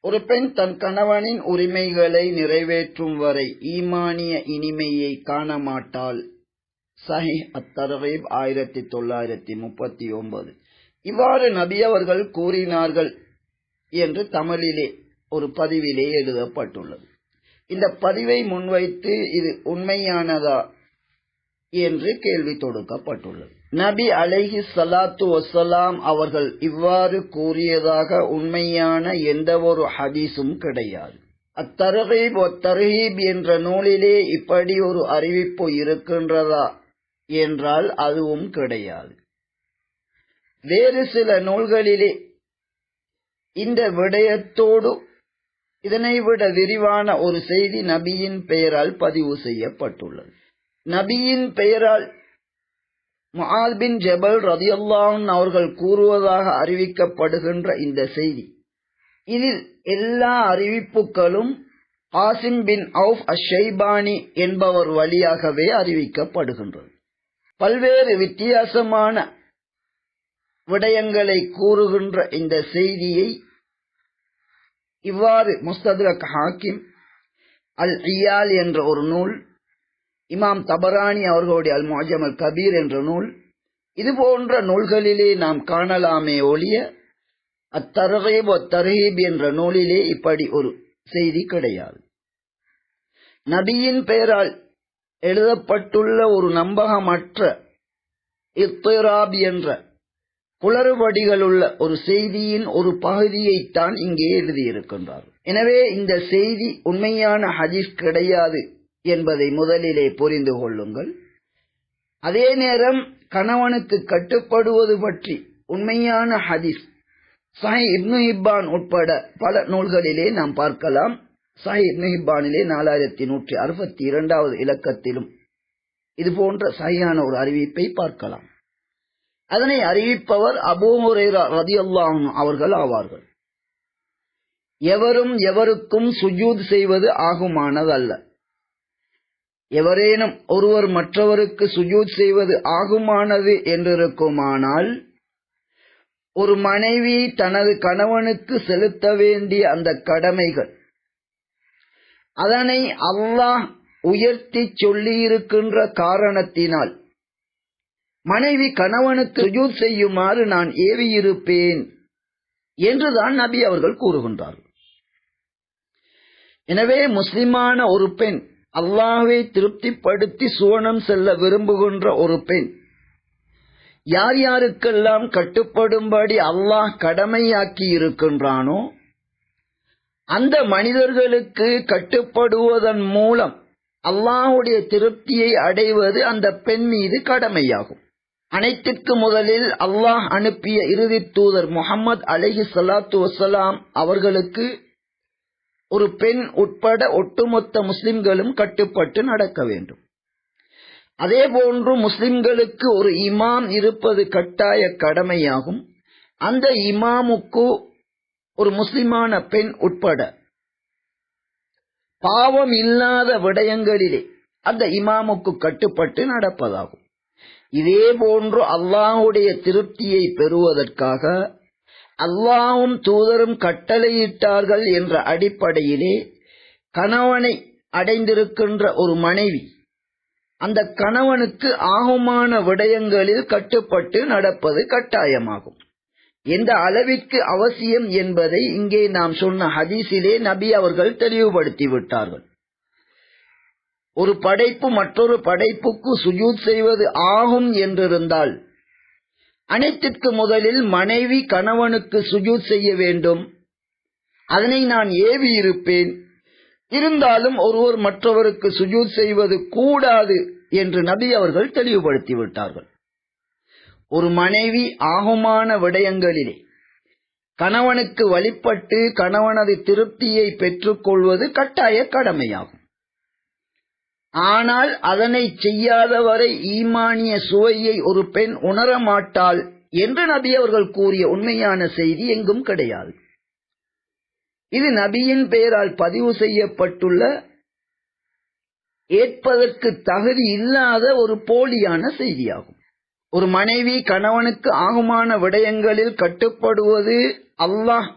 ஒரு பெண் தன் கணவனின் உரிமைகளை நிறைவேற்றும் வரை ஈமானிய இனிமையை காண மாட்டாள் சஹி அத்தரவீப் ஆயிரத்தி தொள்ளாயிரத்தி முப்பத்தி ஒன்பது. இவ்வாறு நபி அவர்கள் கூறினார்கள் என்று தமிழிலே ஒரு பதிவிலே எழுதப்பட்டுள்ளது. இந்த பதிவை முன்வைத்து இது உண்மையானதா என்று கேள்வி தொடுக்கப்பட்டுள்ளது. நபி அலைஹி சலாத்து வசலாம் அவர்கள் இவ்வாறு கூறியதாக உண்மையான எந்த ஒரு ஹதீஸும் கிடையாது. அத்தரகீப் ஒத்தர்ஹீப் என்ற நூலிலே இப்படி ஒரு அறிவிப்பு இருக்கின்றதா என்றால் அதுவும் கிடையாது. வேறு சில நூல்களிலே இந்த விடயத்தோடு இதனை விட விரிவான ஒரு செய்தி நபியின் பெயரால் பதிவு செய்யப்பட்டுள்ளது. நபியின் பெயரால் முஹால் பின் ஜபல் ரதியல்லான் அவர்கள் கூறுவதாக அறிவிக்கப்படுகின்ற இந்த செய்தி. இதில் எல்லா அறிவிப்புகளும் ஆசிம் பின் அவுஃப் அஷைபானி என்பவர் வழியாகவே அறிவிக்கப்படுகின்றது. பல்வேறு வித்தியாசமான விடயங்களை கூறுகின்ற இந்த செய்தியை இவ்வாறு முஸ்தத்ரக் ஹாக்கிம் அல் இயால் என்ற ஒரு நூல் இமாம் தபரானி அவர்களுடைய அல் மோஜம் அல் கபீர் என்ற நூல். இது போன்ற நூல்களிலே நாம் காணலாமே ஒழிய அத்தரகீப் அத்தரஹீப் என்ற நூலிலே இப்படி ஒரு செய்தி கிடையாது. நபியின் பெயரால் எழுதப்பட்டுள்ள ஒரு நம்பகமற்ற இத்திராப் என்ற குளறுபடிகளுள்ள ஒரு செய்தியின் ஒரு பகுதியைத்தான் இங்கே எழுதியிருக்கின்றார் எனவே இந்த செய்தி உண்மையான ஹதீஸ் கிடையாது. என்பதை முதலிலே புரிந்து கொள்ளுங்கள். அதே நேரம் கணவனுக்கு கட்டுப்படுவது பற்றி உண்மையான ஹதீஸ் சாய் இப்னு இப்பான் உட்பட பல நூல்களிலே நாம் பார்க்கலாம். சாய் இப்னு இப்பானிலே நாலாயிரத்தி நூற்றி அறுபத்தி இரண்டாவது இலக்கத்திலும் இது போன்ற சரியான ஒரு அறிவிப்பை பார்க்கலாம். அதனை அறிவிப்பவர் அபூஹுரேரா ரதியுல்லாஹ் அவர்கள் ஆவார்கள். எவரும் எவருக்கும் சுஜூத் செய்வது ஆகுமானதல்ல. எவரேனும் ஒருவர் மற்றவருக்கு சுஜூத் செய்வது ஆகுமானது என்றிருக்குமானால் ஒரு மனைவி தனது கணவனுக்கு செலுத்த வேண்டிய அந்த கடமைகள் அதனை அல்லாஹ் உயர்த்தி சொல்லியிருக்கின்ற காரணத்தினால் மனைவி கணவனுக்கு சுஜூத் செய்யுமாறு நான் ஏவியிருப்பேன் என்றுதான் நபி அவர்கள் கூறுகின்றார்கள். எனவே முஸ்லிமான ஒரு பெண் அல்லாஹ்வை திருப்திப்படுத்தி சுவனம் செல்ல விரும்புகின்ற ஒரு பெண் யார் யாருக்கெல்லாம் கட்டுப்படும்படி அல்லாஹ் கடமையாக்கி இருக்கின்றானோ அந்த மனிதர்களுக்கு கட்டுப்படுவதன் மூலம் அல்லாஹுடைய திருப்தியை அடைவது அந்த பெண் மீது கடமையாகும். அனைத்திற்கு முதலில் அல்லாஹ் அனுப்பிய இறுதி தூதர் முகமது அலஹி சலாத்து வசலாம் அவர்களுக்கு ஒரு பெண் உட்பட ஒட்டுமொத்த முஸ்லிம்களும் கட்டுப்பட்டு நடக்க வேண்டும். அதே போன்று முஸ்லிம்களுக்கு ஒரு இமாம் இருப்பது கட்டாய கடமையாகும். அந்த இமாமுக்கு ஒரு முஸ்லிமான பெண் உட்பட பாவம் இல்லாத விடயங்களிலே அந்த இமாமுக்கு கட்டுப்பட்டு நடப்பதாகும். இதே போன்று அல்லாஹுடைய திருப்தியை பெறுவதற்காக அல்லாவும் தூதரும் கட்டளையிட்டார்கள் என்ற அடிப்படையிலே கணவனை அடைந்திருக்கின்ற ஒரு மனைவி அந்த கணவனுக்கு ஆகுமான விடயங்களில் கட்டுப்பட்டு நடப்பது கட்டாயமாகும். எந்த அளவிற்கு அவசியம் என்பதை இங்கே நாம் சொன்ன ஹதீஸிலே நபி அவர்கள் தெளிவுபடுத்தி விட்டார்கள். ஒரு படைப்பு மற்றொரு படைப்புக்கு சுஜூத் செய்வது ஆகும் என்றிருந்தால் அனைத்திற்கு முதலில் மனைவி கணவனுக்கு சுஜூத் செய்ய வேண்டும். அதனை நான் ஏவி இருப்பேன். இருந்தாலும் ஒருவர் மற்றவருக்கு சுஜூத் செய்வது கூடாது என்று நபி அவர்கள் தெளிவுபடுத்தி விட்டார்கள். ஒரு மனைவி ஆகுமான விடயங்களிலே கணவனுக்கு வழிபட்டு கணவனது திருப்தியை பெற்றுக்கொள்வது கட்டாய கடமையாகும். ஆனால் அதனை செய்யாதவரை ஈமானிய சுவையை ஒரு பெண் உணரமாட்டாள் என்று நபி அவர்கள் கூறிய உண்மையான செய்தி எங்கும் கிடையாது. இது நபியின் பெயரால் பதிவு செய்யப்பட்டுள்ள ஏற்பதற்கு தகுதி இல்லாத ஒரு போலியான செய்தியாகும். ஒரு மனைவி கணவனுக்கு ஆகுமான விடயங்களில் கட்டுப்படுவது அல்லாஹ்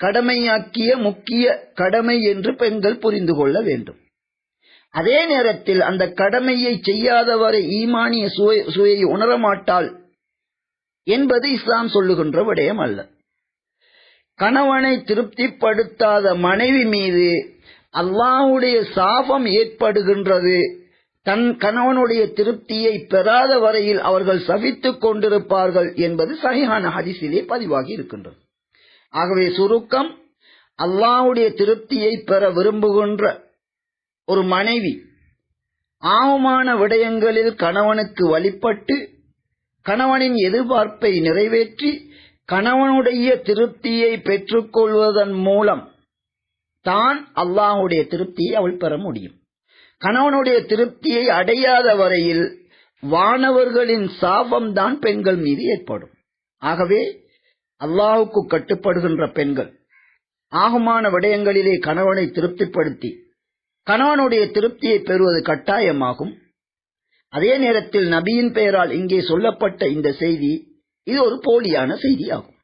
கடமையாக்கிய முக்கிய கடமை என்று பெண்கள் புரிந்து கொள்ள வேண்டும். அதே நேரத்தில் அந்த கடமையை செய்யாதவரை ஈமானிய சுவை- சுவையை உணரமாட்டாள் என்பது இஸ்லாம் சொல்லுகின்ற விடயம் அல்ல. கணவனை திருப்திப்படுத்தாத மனைவி மீது அல்லாஹுடைய சாபம் ஏற்படுகின்றது. தன் கணவனுடைய திருப்தியை பெறாத வரையில் அவர்கள் சபித்துக் கொண்டிருப்பார்கள் என்பது சஹிஹான ஹதிசிலே பதிவாகி இருக்கின்றது. ஆகவே சுருக்கம் அல்லாஹுடைய திருப்தியை பெற விரும்புகின்ற ஒரு மனைவி ஆவமான விடயங்களில் கணவனுக்கு வழிபட்டு கணவனின் எதிர்பார்ப்பை நிறைவேற்றி கணவனுடைய திருப்தியை பெற்றுக்கொள்வதன் மூலம் தான் அல்லாஹுடைய திருப்தியை அவள் பெற முடியும். கணவனுடைய திருப்தியை அடையாத வரையில் வானவர்களின் சாபம் தான் பெண்கள் மீது ஏற்படும். ஆகவே அல்லாஹுக்கு கட்டுப்படுகின்ற பெண்கள் ஆகமான விடயங்களிலே கணவனை திருப்திப்படுத்தி கணவனுடைய திருப்தியை பெறுவது கட்டாயமாகும். அதே நேரத்தில் நபியின் பெயரால் இங்கே சொல்லப்பட்ட இந்த செய்தி இது ஒரு போலியான செய்தியாகும்.